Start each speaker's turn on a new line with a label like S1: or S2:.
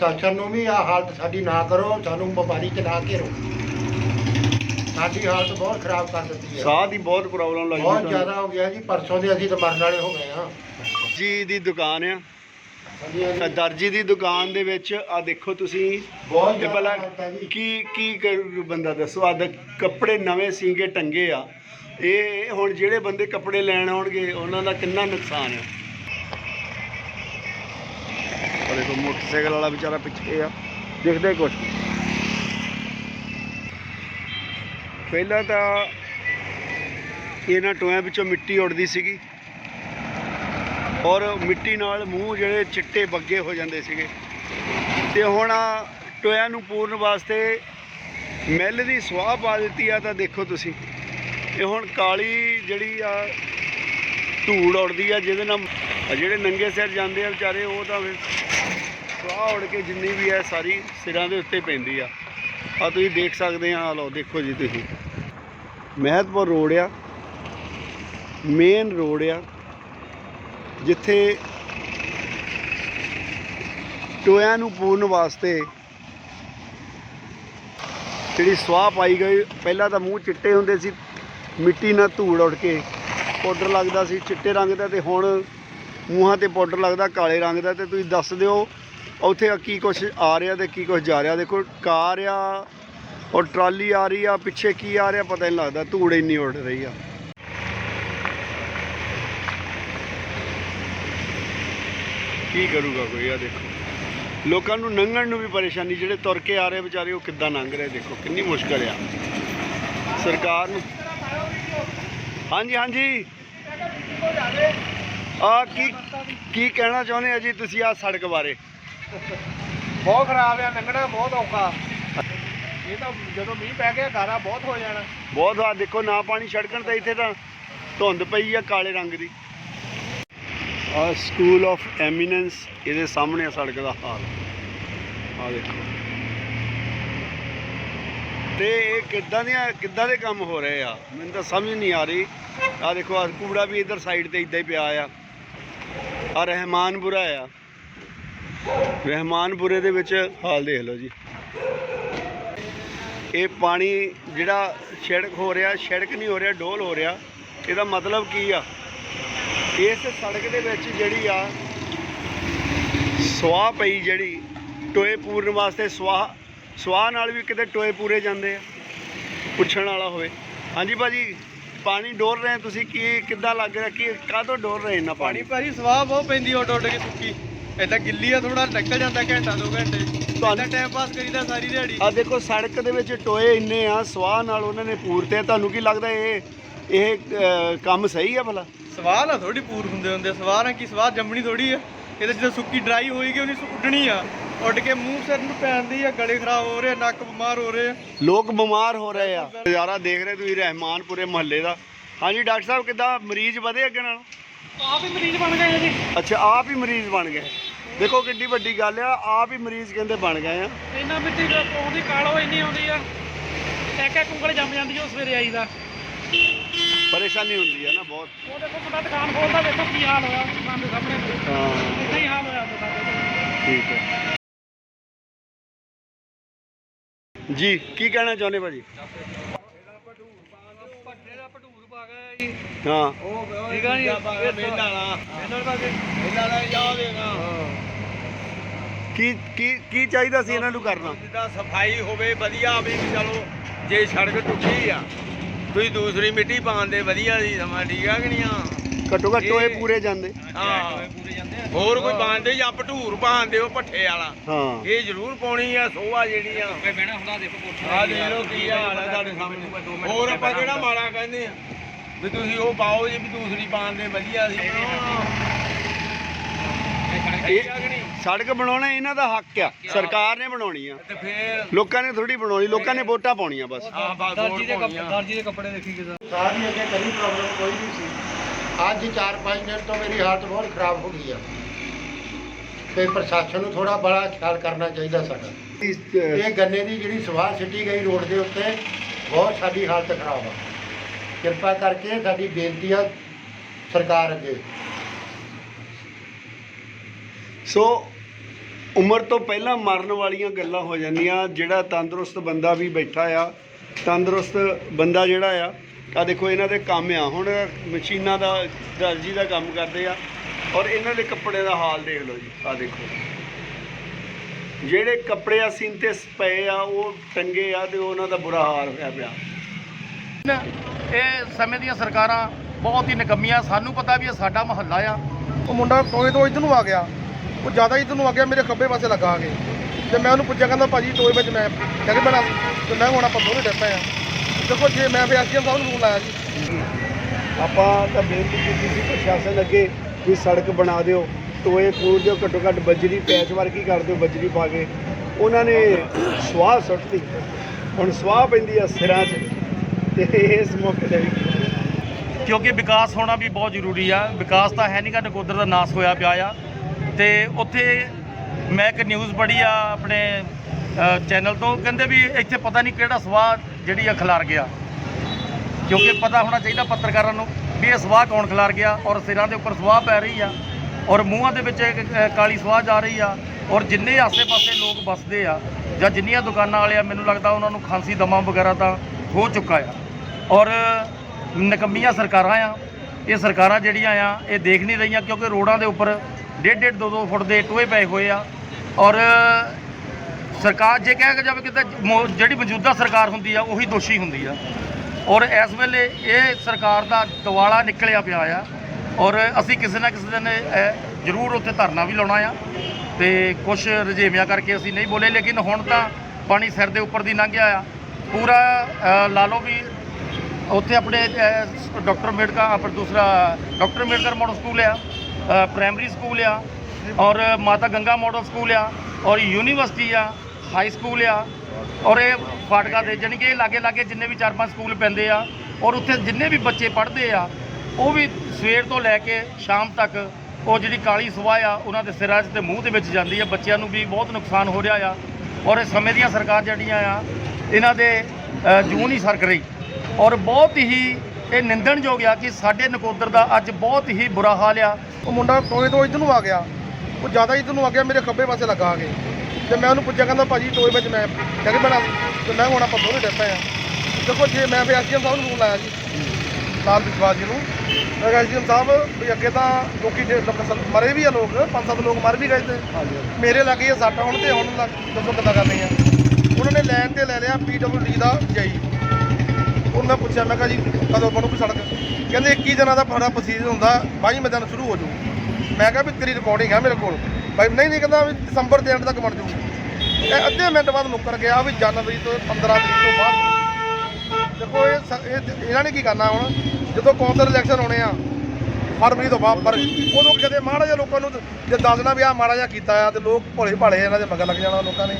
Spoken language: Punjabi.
S1: ਪ੍ਰਸ਼ਾਸਨ ਨੂੰ ਵੀ ਆ ਹਾਲਤ ਸਾਡੀ ਨਾ ਕਰੋ ਸਾਨੂੰ ਬਿਮਾਰੀ ਚ ਨਾ ਘੇਰੋ। ਸਾਡੀ ਹਾਲਤ ਬਹੁਤ ਖਰਾਬ ਕਰ ਦਿੱਤੀ ਹੈ।
S2: ਸਾਹ ਦੀ ਬਹੁਤ ਪ੍ਰੋਬਲਮ ਲੱਗਦੀ
S1: ਬਹੁਤ। ਜ਼ਿਆਦਾ ਹੋ ਗਿਆ ਜੀ ਪਰਸੋਂ ਦੇ ਅਸੀਂ ਤਾਂ ਮਰਨ ਵਾਲੇ ਹੋ ਗਏ ਹਾਂ।
S2: ਜੀ ਦੀ ਦੁਕਾਨ ਆ। ਤਾਂ ਦਰਜੀ ਦੀ ਦੁਕਾਨ ਦੇ ਵਿੱਚ ਆ ਦੇਖੋ ਤੁਸੀਂ
S1: ਬਹੁਤ
S2: ਭਲਾ
S1: ਹੈ।
S2: ਕੀ ਕੀ ਕਰੂ ਬੰਦਾ ਦੱਸੋ? ਆ ਕੱਪੜੇ ਨਵੇਂ ਸੀਗੇ ਟੰਗੇ ਆ। ਇਹ ਹੁਣ ਜਿਹੜੇ ਬੰਦੇ ਕੱਪੜੇ ਲੈਣ ਆਉਣਗੇ ਉਹਨਾਂ ਦਾ ਕਿੰਨਾ ਨੁਕਸਾਨ ਆ। ਦੇਖੋ, ਮੋਟਰਸਾਈਕਲ ਵਾਲਾ ਵਿਚਾਰਾ ਪਿੱਛੇ ਆ। ਦੇਖਦੇ ਕੁਛ। ਪਹਿਲਾਂ ਤਾਂ ਇਹਨਾਂ ਟੋਇਆਂ ਵਿੱਚੋਂ ਮਿੱਟੀ ਉੱਡਦੀ ਸੀਗੀ। ਔਰ ਮਿੱਟੀ ਨਾਲ ਮੂੰਹ ਜਿਹੜੇ ਚਿੱਟੇ ਬੱਗੇ ਹੋ ਜਾਂਦੇ ਸੀਗੇ। ਤੇ ਹੁਣ ਆਹ ਟੋਇਆਂ ਨੂੰ ਪੂਰਨ ਵਾਸਤੇ ਮਿੱਲ ਦੀ ਸਵਾਹ ਪਾ ਦਿੱਤੀ ਆ ਤਾਂ ਦੇਖੋ ਤੁਸੀਂ। ਇਹ ਹੁਣ ਕਾਲੀ ਜਿਹੜੀ ਆ ਧੂੜ ਉੱਡਦੀ ਆ ਜਿਹਦੇ ਨਾਲ ਜਿਹੜੇ ਨੰਗੇ ਸਿਰ ਜਾਂਦੇ ਆ ਵਿਚਾਰੇ, ਉਹ ਤਾਂ ਫਿਰ ਸਵਾਹ ਉੜ ਕੇ ਜਿੰਨੀ ਵੀ ਹੈ ਸਾਰੀ ਸਿਰਾਂ ਦੇ ਉੱਤੇ ਪੈਂਦੀ ਆ। ਆ ਤੁਸੀਂ ਦੇਖ ਸਕਦੇ ਆ, ਆਹ ਲਓ, ਦੇਖੋ ਜੀ ਤੁਸੀਂ। ਮਹਿਤਪੁਰ ਰੋਡ ਆ ਮੇਨ ਰੋਡ ਆ, ਜਿੱਥੇ ਟੋਇਆਂ ਨੂੰ ਪੂਰਨ ਵਾਸਤੇ ਜਿਹੜੀ ਸਵਾਹ ਪਾਈ ਗਈ, ਪਹਿਲਾਂ ਤਾਂ ਮੂੰਹ ਚਿੱਟੇ ਹੁੰਦੇ ਸੀ, ਮਿੱਟੀ ਨਾਲ ਧੂੜ ਉੱਡ ਕੇ ਪਾਊਡਰ ਲੱਗਦਾ ਸੀ, ਚਿੱਟੇ ਰੰਗ ਦਾ ਤੇ ਹੁਣ ਮੂੰਹਾਂ ਤੇ ਪਾਊਡਰ ਲੱਗਦਾ, ਕਾਲੇ ਰੰਗ ਦਾ ਤੇ ਤੁਸੀਂ ਦੱਸ ਦਿਓ ਉੱਥੇ ਕੀ ਕੁਝ ਆ ਰਿਹਾ ਤੇ ਕੀ ਕੁਝ ਜਾ ਰਿਹਾ? ਦੇਖੋ, ਕਾਰ ਆ ਔਰ ਟਰਾਲੀ ਆ ਰਹੀ ਆ, ਪਿੱਛੇ ਕੀ ਆ ਰਿਹਾ ਪਤਾ ਨਹੀਂ ਲੱਗਦਾ, ਧੂੜ ਇੰਨੀ ਉੱਡ ਰਹੀ ਆ। ਕੀ ਕਰੂਗਾ ਕੋਈ? ਆ ਦੇਖੋ। ਲੋਕਾਂ ਨੂੰ ਲੰਘਣ ਨੂੰ ਵੀ ਪਰੇਸ਼ਾਨੀ, ਜਿਹੜੇ ਤੁਰ ਕੇ ਆ ਰਹੇ ਵਿਚਾਰੇ, ਉਹ ਕਿੱਦਾਂ ਲੰਘ ਰਹੇ? ਦੇਖੋ, ਕਿੰਨੀ ਮੁਸ਼ਕਲ ਆ। ਸਰਕਾਰ ਨੂੰ ਹਾਂਜੀ ਹਾਂਜੀ। ਆ ਕੀ ਕੀ ਕਹਿਣਾ ਚਾਹੁੰਦੇ ਆ ਜੀ ਤੁਸੀਂ ਆ ਸੜਕ ਬਾਰੇ?
S3: ਬਹੁਤ ਖਰਾਬ ਆ, ਲੰਘਣਾ ਬਹੁਤ ਔਖਾ। ਇਹ ਤਾਂ ਜਦੋਂ ਮੀਂਹ ਪੈ ਗਿਆ, ਗਾਰਾ ਬਹੁਤ ਹੋ ਜਾਣਾ।
S2: ਬਹੁਤ ਆ ਦੇਖੋ, ਨਾ ਪਾਣੀ ਛੜਕਣ ਤਾਂ ਇੱਥੇ ਤਾਂ ਧੁੰਦ ਪਈ ਆ ਕਾਲੇ ਰੰਗ ਦੀ। ਆ ਸਕੂਲ ਆਫ ਐਮੀਨੈਂਸ ਇਹਦੇ ਸਾਹਮਣੇ ਆ ਸੜਕ ਦਾ ਹਾਲ। ਆ ਦੇਖੋ। ਤੇ ਇਹ ਕਿੱਦਾਂ ਦੀਆਂ, ਕਿੱਦਾਂ ਦੇ ਕੰਮ ਹੋ ਰਹੇ ਆ? ਮੈਨੂੰ ਤਾਂ ਸਮਝ ਨਹੀਂ ਆ ਰਹੀ। ਆ ਦੇਖੋ ਆ ਕੂੜਾ ਵੀ ਇਧਰ ਸਾਈਡ ਤੇ ਇਦਾਂ ਹੀ ਪਿਆ ਆ। ਆ ਰਹਿਮਾਨਪੁਰਾ ਆ। ਰਹਿਮਾਨਪੁਰੇ ਦੇ ਵਿੱਚ ਹਾਲ ਦੇਖ ਲਓ ਜੀ। ਇਹ ਪਾਣੀ ਜਿਹੜਾ ਛਿੜਕ ਹੋ ਰਿਹਾ, ਛਿੜਕ ਨਹੀਂ ਹੋ ਰਿਹਾ, ਡੋਲ ਹੋ ਰਿਹਾ। ਇਹਦਾ ਮਤਲਬ ਕੀ ਆ? ਇਸ ਸੜਕ ਦੇ ਵਿੱਚ ਜਿਹੜੀ ਆ, ਸਵਾਹ ਪਈ ਜਿਹੜੀ, ਟੋਏ ਪੂਰਨ ਵਾਸਤੇ ਸਵਾਹ ਸਵਾਹ ਨਾਲ ਵੀ ਕਿਤੇ ਟੋਏ ਪੂਰੇ ਜਾਂਦੇ ਆ। ਪੁੱਛਣ ਵਾਲਾ ਹੋਵੇ। ਹਾਂਜੀ ਭਾਜੀ, ਪਾਣੀ ਡੋਰ ਰਹੇ ਤੁਸੀਂ? ਕੀ, ਕਿੱਦਾਂ ਲੱਗ ਰਿਹਾ? ਕੀ, ਕਾਹਤੋਂ ਡੋਰ ਰਹੇ ਇੰਨਾ
S3: ਪਾਣੀ?
S2: ਪਾਣੀ
S3: ਭਾਰੀ ਸਵਾਹ ਬਹੁਤ ਪੈਂਦੀ ਉੱਡ ਉੱਡ ਕੇ ਸੁੱਕੀ। ਏਦਾਂ ਗਿੱਲੀ ਆ ਥੋੜਾ ਨਿਕਲ ਜਾਂਦਾ ਘੰਟਾ ਦੋ ਘੰਟੇ।
S2: ਤੁਹਾਨੂੰ-
S3: ਟਾਈਮ ਪਾਸ ਕਰੀਦਾ ਸਾਰੀ ਦਿਹਾੜੀ।
S2: ਆ ਦੇਖੋ ਸੜਕ ਦੇ ਵਿੱਚ ਟੋਏ ਇੰਨੇ ਆ ਸਵਾਹ ਨਾਲ ਉਹਨਾਂ ਨੇ ਪੂਰਤੇ ਆ। ਤੁਹਾਨੂੰ ਕੀ ਲੱਗਦਾ ਇਹ ਇਹ ਅਹ, ਕੰਮ ਸਹੀ ਆ ਭਲਾ?
S3: ਸਵਾਹ ਨਾ ਥੋੜੀ ਪੂਰ ਹੁੰਦੇ ਹੁੰਦੇ ਸਵਾਹ ਨਾਲ ਕੀ ਸਵਾਹ ਜੰਮਣੀ ਥੋੜੀ ਆ। ਇਹ ਤਾਂ ਜਦੋਂ ਸੁੱਕੀ ਡਰਾਈ ਹੋਏਗੀ ਉਹਨੇ ਉੱਡਣੀ ਆ। ਉੱਡ ਕੇ ਮੂੰਹ ਸਿਰ ਨੂੰ ਪੈਂਦੀ ਆ ਗਲੇ ਖਰਾਬ ਹੋ ਰਹੇ ਆ ਨੱਕ ਬਿਮਾਰ ਹੋ ਰਹੇ ਆ।
S2: ਲੋਕ ਬਿਮਾਰ ਹੋ ਰਹੇ ਆ। ਨਜ਼ਾਰਾ ਦੇਖ ਰਹੇ ਤੁਸੀਂ ਰਹਿਮਾਨਪੁਰੇ ਮਹੱਲੇ ਦਾ। ਹਾਂਜੀ ਡਾਕਟਰ ਸਾਹਿਬ ਕਿੱਦਾਂ? ਮਰੀਜ਼ ਵਧੇ ਅੱਗੇ ਨਾਲ?
S3: ਆਪ ਹੀ ਮਰੀਜ਼ ਬਣ ਗਏ ਜੀ।
S2: ਅੱਛਾ ਆਪ ਹੀ ਮਰੀਜ਼ ਬਣ ਗਏ। ਦੇਖੋ ਕਿੱਡੀ ਵੱਡੀ ਗੱਲ ਆ ਆਪ ਹੀ ਮਰੀਜ਼ ਕਹਿੰਦੇ ਬਣ ਗਏ ਆ।
S4: ਇੰਨਾ ਮਿੱਟੀ ਦਾ ਆਉਂਦੀ ਕਾਲੋ ਇੰਨੀ ਆਉਂਦੀ ਆ। ਇੱਕ ਇੱਕ ਉਂਗਲ ਜੰਮ ਜਾਂਦੀ ਆ ਉਹ ਸਵੇਰੇ ਆਈਦਾ
S2: ਪਰੇਸ਼ਾਨੀ ਹੁੰਦੀ ਆ ਨਾ ਬਹੁਤ।
S4: ਉਹ ਦੇਖੋ ਮੁੰਡਾ ਦੁਕਾਨ ਖੋਲਦਾ ਦੇਖੋ ਕੀ ਹਾਲ ਹੋਇਆ ਦੁਕਾਨ ਦੇ ਸਾਹਮਣੇ।
S2: ਹਾਂ।
S4: ਇਦਾਂ ਹੀ ਹਾਲ ਹੋਇਆ ਸਾਡੇ
S2: ਠੀਕ ਹੈ ਜੀ ਕੀ ਕਹਿਣਾ ਚਾਹੁੰਦੇ ਭਾਜੀ?
S3: ਪੱਟੇ ਦਾ ਭਟੂਰ ਪਾ ਗਿਆ ਜੀ।
S2: ਹਾਂ।
S3: ਉਹ ਠੀਕ ਆ ਜੀ ਮੇਲਾ ਵਾਲਾ। ਮੇਲਾ ਵਾਲਾ। ਮੇਲਾ ਵਾਲਾ ਜਾ ਦੇਗਾ
S2: ਕੀ ਕੀ ਕੀ ਚਾਹੀਦਾ ਸੀ ਇਹਨਾਂ ਨੂੰ ਕਰਨਾ?
S5: ਜਿੱਦਾਂ ਸਫ਼ਾਈ ਹੋਵੇ ਵਧੀਆ ਵੀ ਚਲੋ ਜੇ ਸੜਕ ਟੁੱਟੀ ਆ ਤੁਸੀਂ ਦੂਸਰੀ ਮਿੱਟੀ ਪਾਉਣ ਦੇ ਵਧੀਆ ਸੀ ਸਮਾਂ ਠੀਕ ਆ ਕਿ ਨਹੀਂ ਆ?
S2: ਘੱਟੋ ਘੱਟ ਟੋਏ ਪੂਰੇ ਜਾਂਦੇ।
S5: ਹਾਂ। ਹੋਰ ਕੋਈ ਪਾਉਂਦੇ ਜਾਂ ਭਟੂਰ ਪਾਉਂਦੇ ਉਹ ਪੱਠੇ ਵਾਲਾ?
S2: ਹਾਂ।
S5: ਇਹ ਜ਼ਰੂਰ ਪਾਉਣੀ ਆ ਸੋਹਾ ਜਿਹੜੀ ਆ। ਬਹਿਣਾ ਹੁੰਦਾ ਦੇਖੋ ਆ ਦੇਖ ਲਓ ਕੀ ਹਾਲ ਆ ਤੁਹਾਡੇ ਸਾਹਮਣੇ। ਹੋਰ ਆਪਾਂ ਕਿਹੜਾ ਮਾੜਾ ਕਹਿੰਦੇ ਆ? ਵੀ ਤੁਸੀਂ ਉਹ ਪਾਓ ਜੀ ਵੀ ਦੂਸਰੀ ਪਾਉਣ ਦੇ ਵਧੀਆ ਸੀ। ਨਹੀਂ
S2: ਸੜਕ ਬਣਾਉਣਾ ਇਹਨਾਂ ਦਾ ਹੱਕ ਆ। ਸਰਕਾਰ ਨੇ ਬਣਾਉਣੀ ਆ।
S5: ਤੇ ਫੇਰ
S2: ਲੋਕਾਂ ਨੇ ਥੋੜੀ ਬਣਾਉਣੀ ਲੋਕਾਂ ਨੇ ਵੋਟਾਂ ਪਾਉਣੀਆਂ ਬਸ।
S3: ਦਰਜੀ ਦੇ ਕੱਪੜੇ ਦਰਜੀ ਦੇ ਕੱਪੜੇ ਦੇਖੀ ਕਿਦਾਂ?
S1: ਦੀ ਅੱਗੇ ਕਦੀ ਪ੍ਰੋਬਲਮ ਕੋਈ ਨਹੀਂ ਸੀ। ਅੱਜ 4-5 ਦਿਨ ਤੋਂ ਮੇਰੀ ਹਾਲਤ ਬਹੁਤ ਖਰਾਬ ਹੋ ਗਈ ਆ। ਤੇ ਪ੍ਰਸ਼ਾਸਨ ਨੂੰ ਥੋੜਾ ਬੜਾ ਖਿਆਲ ਕਰਨਾ ਚਾਹੀਦਾ ਸਾਡਾ। ਇਹ ਗੰਨੇ ਦੀ ਜਿਹੜੀ ਸਵਾਹ ਸਿੱਟੀ ਗਈ ਰੋਡ ਦੇ ਉੱਤੇ ਬਹੁਤ ਸਾਡੀ ਹਾਲਤ ਖਰਾਬ ਆ। ਕਿਰਪਾ ਕਰਕੇ ਸਾਡੀ ਬੇਨਤੀ ਆ ਸਰਕਾਰ ਅੱਗੇ।
S2: ਸੋ ਉਮਰ ਤੋਂ ਪਹਿਲਾਂ ਮਰਨ ਵਾਲੀਆਂ ਗੱਲਾਂ ਹੋ ਜਾਂਦੀਆਂ ਜਿਹੜਾ ਤੰਦਰੁਸਤ ਬੰਦਾ ਵੀ ਬੈਠਾ ਆ ਤੰਦਰੁਸਤ ਬੰਦਾ ਜਿਹੜਾ ਆ ਆ ਦੇਖੋ ਇਹਨਾਂ ਦੇ ਕੰਮ ਆ ਹੁਣ ਮਸ਼ੀਨਾਂ ਦਾ ਦਰਜੀ ਦਾ ਕੰਮ ਕਰਦੇ ਆ ਔਰ ਇਹਨਾਂ ਦੇ ਕੱਪੜੇ ਦਾ ਹਾਲ ਦੇਖ ਲਓ ਜੀ ਆ ਦੇਖੋ। ਜਿਹੜੇ ਕੱਪੜੇ ਆ ਸੀਨ ਤੇ ਪਏ ਆ ਉਹ ਟੰਗੇ ਆ ਤੇ ਉਹਨਾਂ ਦਾ ਬੁਰਾ ਹਾਲ ਹੋਇਆ ਪਿਆ।
S6: ਇਹ ਸਮੇਂ ਦੀਆਂ ਸਰਕਾਰਾਂ ਬਹੁਤ ਹੀ ਨਿਕੰਮੀਆਂ ਸਾਨੂੰ ਪਤਾ ਵੀ ਇਹ ਸਾਡਾ ਮਹੱਲਾ ਆ।
S3: ਉਹ ਮੁੰਡਾ ਟੋਏ ਤੋਂ ਇੱਧਰ ਨੂੰ ਆ ਗਿਆ। ਉਹ ਜ਼ਿਆਦਾ ਇੱਧਰ ਨੂੰ ਆ ਗਿਆ ਮੇਰੇ ਖੱਬੇ ਪਾਸੇ ਲੱਗਾ ਆ ਕੇ ਤੇ ਮੈਂ ਉਹਨੂੰ ਪੁੱਛਿਆ ਕਹਿੰਦਾ ਭਾਜੀ ਟੋਏ ਵਿੱਚ ਮੈਂ ਪੈਣਾ ਸੀ ਤੇ ਮੈਂ ਹੁਣ ਆਪਾਂ ਦੋਵੇਂ ਡਿੱਗ ਪਏ ਆ। ਦੇਖੋ ਜੇ ਮੈਂ ਫਿਰ ਐਸਡੀਐਮ ਸਾਹਿਬ ਨੂੰ ਫੋਨ ਲਾਇਆ ਜੀ।
S2: ਆਪਾਂ ਤਾਂ ਬੇਨਤੀ ਕੀਤੀ ਸੀ ਪ੍ਰਸ਼ਾਸਨ ਅੱਗੇ ਵੀ ਸੜਕ ਬਣਾ ਦਿਓ। ਟੋਏ ਪੂਰ ਦਿਓ ਘੱਟੋ ਘੱਟ ਬਜਰੀ ਪੈਚ ਵਰਗੀ ਕਰ ਦਿਓ ਬਜਰੀ ਪਾ ਕੇ। ਉਹਨਾਂ ਨੇ ਸਵਾਹ ਸੁੱਟਤੀ ਹੁਣ ਸਵਾਹ ਪੈਂਦੀ ਆ ਸਿਰਾਂ 'ਚ। ਤੇ ਇਸ ਮੌਕੇ ਤੇ ਵੀ
S6: ਕਿਉਂਕਿ ਵਿਕਾਸ ਹੋਣਾ ਵੀ ਬਹੁਤ ਜ਼ਰੂਰੀ ਆ। ਵਿਕਾਸ ਤਾਂ ਹੈ ਨਹੀਂਗਾ ਨਕੋਦਰ ਦਾ ਨਾਸ ਹੋਇਆ ਪਿਆ ਆ। ਤੇ ਉੱਥੇ ਮੈਂ ਇੱਕ ਨਿਊਜ਼ ਪੜ੍ਹੀ ਆ ਆਪਣੇ ਚੈਨਲ ਤੋਂ, ਕਹਿੰਦੇ ਵੀ ਇੱਥੇ ਪਤਾ ਨਹੀਂ ਕਿਹੜਾ ਸਵਾਹ ਜਿਹੜੀ ਆ ਖਿਲਾਰ ਗਿਆ। ਕਿਉਂਕਿ ਪਤਾ ਹੋਣਾ ਚਾਹੀਦਾ ਪੱਤਰਕਾਰਾਂ ਨੂੰ ਵੀ ਇਹ ਸਵਾਹ ਕੌਣ ਖਿਲਾਰ ਗਿਆ ਔਰ ਸਿਰਾਂ ਦੇ ਉੱਪਰ ਸਵਾਹ ਪੈ ਰਹੀ ਆ ਔਰ ਮੂੰਹਾਂ ਦੇ ਵਿੱਚ ਕਾਲੀ ਸਵਾਹ ਜਾ ਰਹੀ ਆ ਔਰ ਜਿੰਨੇ ਆਸੇ-ਪਾਸੇ ਲੋਕ ਵੱਸਦੇ ਆ ਜਾਂ ਜਿੰਨੀਆਂ ਦੁਕਾਨਾਂ ਵਾਲੇ ਆ, ਮੈਨੂੰ ਲੱਗਦਾ ਉਹਨਾਂ ਨੂੰ ਖਾਂਸੀ, ਦਮਾ ਵਗੈਰਾ ਤਾਂ ਹੋ ਚੁੱਕਾ ਆ। ਔਰ ਨਿਕੰਮੀਆਂ ਸਰਕਾਰਾਂ ਆ, ਇਹ ਸਰਕਾਰਾਂ ਜਿਹੜੀਆਂ ਆ, ਇਹ ਦੇਖ ਨਹੀਂ ਰਹੀਆਂ ਕਿਉਂਕਿ ਰੋਡਾਂ ਦੇ ਉੱਪਰ ਡੇਢ ਡੇਢ ਦੋ ਦੋ ਫੁੱਟ ਦੇ ਟੋਏ ਪਏ ਹੋਏ ਆ। ਔਰ ਸਰਕਾਰ ਜੇ ਕਹਿ ਜਾਵੇ ਕਿ ਜਿਹੜੀ ਮੌਜੂਦਾ ਸਰਕਾਰ ਹੁੰਦੀ ਆ ਉਹੀ ਦੋਸ਼ੀ ਹੁੰਦੀ ਆ। ਔਰ ਇਸ ਵੇਲੇ ਇਹ ਸਰਕਾਰ ਦਾ ਦਿਵਾਲਾ ਨਿਕਲਿਆ ਪਿਆ ਆ। ਔਰ ਅਸੀਂ ਕਿਸੇ ਨਾ ਕਿਸੇ ਦਿਨ ਇਹ ਜ਼ਰੂਰ ਉੱਥੇ ਧਰਨਾ ਵੀ ਲਾਉਣਾ ਆ। ਤੇ ਕੁਝ ਰੁਝੇਵਿਆਂ ਕਰਕੇ ਅਸੀਂ ਨਹੀਂ ਬੋਲੇ ਲੇਕਿਨ ਹੁਣ ਤਾਂ ਪਾਣੀ ਸਿਰ ਦੇ ਉੱਪਰ ਦੀ ਲੰਘ ਗਿਆ ਆ। ਪੂਰਾ ਅ, ਲਾ ਲਓ ਵੀ ਉੱਥੇ ਆਪਣੇ ਅ, ਡਾਕਟਰ ਅੰਬੇਡਕਰ ਆਪਰ ਦੂਸਰਾ ਡਾਕਟਰ ਅੰਬੇਡਕਰ ਮੋਡਲ ਸਕੂਲ ਆ। ਪ੍ਰਾਇਮਰੀ ਸਕੂਲ ਆ ਔਰ ਮਾਤਾ ਗੰਗਾ ਮਾਡਲ ਸਕੂਲ ਆ ਔਰ ਯੂਨੀਵਰਸਿਟੀ ਆ ਹਾਈ ਸਕੂਲ ਆ। ਔਰ ਇਹ ਫਾਟਕਾ ਦੇ ਜਾਣੀ ਕਿ ਇਹ ਲਾਗੇ ਲਾਗੇ ਜਿੰਨੇ ਵੀ ਚਾਰ ਪੰਜ ਸਕੂਲ ਪੈਂਦੇ ਆ ਔਰ ਉੱਥੇ ਜਿੰਨੇ ਵੀ ਬੱਚੇ ਪੜ੍ਹਦੇ ਆ, ਉਹ ਵੀ ਸਵੇਰ ਤੋਂ ਲੈ ਕੇ ਸ਼ਾਮ ਤੱਕ ਉਹ ਜਿਹੜੀ ਕਾਲੀ ਸਵਾਹ ਆ, ਉਹਨਾਂ ਦੇ ਸਿਰਾਂ 'ਚ ਤੇ ਮੂੰਹ ਦੇ ਵਿੱਚ ਜਾਂਦੀ ਆ। ਬੱਚਿਆਂ ਨੂੰ ਵੀ ਬਹੁਤ ਨੁਕਸਾਨ ਹੋ ਰਿਹਾ ਆ ਔਰ ਇਸ ਸਮੇਂ ਦੀਆਂ ਸਰਕਾਰ ਜਿਹੜੀਆਂ ਆ, ਇਹਨਾਂ ਦੇ ਜੂਨ ਹੀ ਸਰਕ ਰਹੀ ਔਰ ਬਹੁਤ ਹੀ ਇਹ ਨਿੰਦਣਯੋਗ ਆ ਕਿ ਸਾਡੇ ਨਕੋਦਰ ਦਾ ਅੱਜ ਬਹੁਤ ਹੀ ਬੁਰਾ ਹਾਲ ਆ।
S3: ਉਹ ਮੁੰਡਾ ਟੋਏ ਤੋਂ ਇੱਧਰ ਨੂੰ ਆ ਗਿਆ। ਉਹ ਜ਼ਿਆਦਾ ਇੱਧਰ ਨੂੰ ਆ ਗਿਆ, ਮੇਰੇ ਖੱਬੇ ਪਾਸੇ ਲੱਗਾ ਆ ਕੇ ਤੇ ਮੈਂ ਉਹਨੂੰ ਪੁੱਛਿਆ, ਕਹਿੰਦਾ, ਭਾਜੀ, ਟੋਏ ਵਿੱਚ ਮੈਂ ਡਿੱਗ ਪੈਣਾ ਤੇ ਮੈਂ ਹੁਣ ਆਪਾਂ ਦੋਵੇਂ ਡਿੱਗ ਪਏ ਆ। ਦੇਖੋ, ਜੇ ਮੈਂ ਫਿਰ ਐਸਡੀਐਮ ਸਾਹਿਬ ਨੂੰ ਫੋਨ ਲਾਇਆ ਜੀ, ਲਾਲ ਵਿਸ਼ਵਾਸ ਜੀ ਨੂੰ, ਮੈਂ ਕਿਹਾ, ਐਸਡੀਐਮ ਸਾਹਿਬ, ਵੀ ਅੱਗੇ ਤਾਂ ਲੋਕੀ ਮਰੇ ਵੀ ਆ ਲੋਕ ਪੰਜ ਸੱਤ ਲੋਕ ਮਰ ਵੀ ਗਏ ਤੇ ਮੇਰੇ ਲੱਗੇ ਇਹ ਸੱਟ ਹੁਣ ਤੇ ਹੁਣ ਦੱਸੋ ਕਿੱਦਾਂ ਕਰਨੀ ਆ? ਉਹਨਾਂ ਨੇ ਲੈਣ ਤੇ ਲੈ ਲਿਆ ਪੀਡਬਲਯੂਡੀ ਦਾ ਜਾਈ। ਮੈਂ ਪੁੱਛਿਆ, ਮੈਂ ਕਿਹਾ ਜੀ, ਕਦੋਂ ਬਣੂਗੀ ਸੜਕ? ਕਹਿੰਦੇ 21 ਦਿਨਾਂ ਦਾ ਸਾਡਾ ਪ੍ਰੋਸੀਜਰ ਹੁੰਦਾ 22 ਦਿਨ ਸ਼ੁਰੂ ਹੋ ਜੂ ਮੈਂ ਕਿਹਾ ਵੀ ਤੇਰੀ ਰਿਕਾਰਡਿੰਗ ਹੈ ਮੇਰੇ ਕੋਲ। ਭਾਈ ਨਹੀਂ ਨਹੀਂ, ਕਹਿੰਦਾ ਵੀ ਦਸੰਬਰ ਦੇ ਐਂਡ ਤੱਕ ਬਣ ਜੂ ਇਹ ਅੱਧੇ ਮਿੰਟ ਬਾਅਦ ਮੁੱਕਰ ਗਿਆ ਵੀ ਜਨਵਰੀ ਤੋਂ 15 ਤਰੀਕ ਤੋਂ ਬਾਅਦ। ਦੇਖੋ, ਇਹ ਇਹਨਾਂ ਨੇ ਕੀ ਕਰਨਾ ਹੁਣ? ਜਦੋਂ ਕੌਂਸਲ ਇਲੈਕਸ਼ਨ ਹੋਣੇ ਆ, ਫਰਵਰੀ ਤੋਂ ਬਾਅਦ, ਪਰ ਉਦੋਂ ਕਦੇ ਮਾੜਾ ਜਿਹਾ ਲੋਕਾਂ ਨੂੰ ਜੇ ਦੱਸ ਦੇਣਾ ਵੀ ਆ ਮਾੜਾ ਜਿਹਾ ਕੀਤਾ ਆ, ਤੇ ਲੋਕ ਭੋਲੇ ਭਾਲੇ ਇਹਨਾਂ ਦੇ ਮਗਰ ਲੱਗ ਜਾਣਾ ਲੋਕਾਂ ਨੇ।